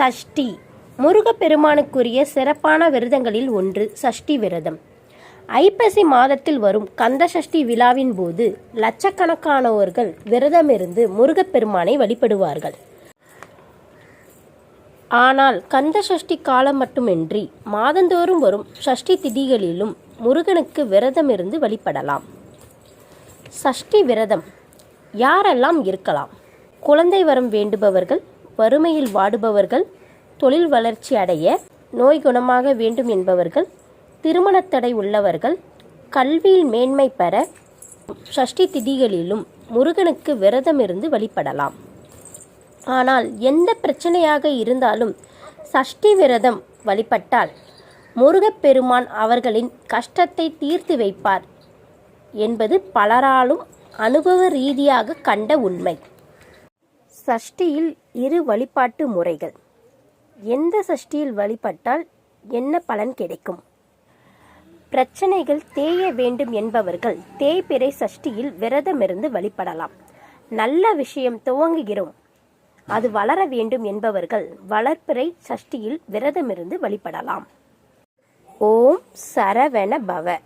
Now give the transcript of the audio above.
சஷ்டி. முருகப்பெருமானுக்குரிய சிறப்பான விரதங்களில் ஒன்று சஷ்டி விரதம். ஐப்பசி மாதத்தில் வரும் கந்த சஷ்டி விழாவின் போது லட்சக்கணக்கானவர்கள் விரதமிருந்து முருகப்பெருமானை வழிபடுவார்கள். ஆனால் கந்த சஷ்டி காலம் மட்டுமின்றி மாதந்தோறும் வரும் சஷ்டி திதிகளிலும் முருகனுக்கு விரதமிருந்து வழிபடலாம். சஷ்டி விரதம் யாரெல்லாம் இருக்கலாம்? குழந்தை வரம் வேண்டுபவர்கள் வறுமையில் வாடுபவர்கள் தொழில் வளர்ச்சி அடைய நோய் குணமாக வேண்டும் என்பவர்கள் திருமணத்தடை உள்ளவர்கள் கல்வியில் மேன்மை பெற சஷ்டி திதிகளிலும் முருகனுக்கு விரதமிருந்து வழிபடலாம். ஆனால் எந்த பிரச்சனையாக இருந்தாலும் சஷ்டி விரதம் வழிபட்டால் முருகப்பெருமான் அவர்களின் கஷ்டத்தை தீர்த்து வைப்பார் என்பது பலராலும் அனுபவ ரீதியாக கண்ட உண்மை. சஷ்டியில் இரு வழிபாட்டு முறைகள். எந்த சஷ்டியில் வழிபட்டால் என்ன பலன் கிடைக்கும்? பிரச்சனைகள் தேய வேண்டும் என்பவர்கள் தேய்பிறை சஷ்டியில் விரதமிருந்து வழிபடலாம். நல்ல விஷயம் துவங்குகிறோம். அது வளர வேண்டும் என்பவர்கள் வளர்ப்பிறை சஷ்டியில் விரதமிருந்து வழிபடலாம். ஓம் சரவண பவ.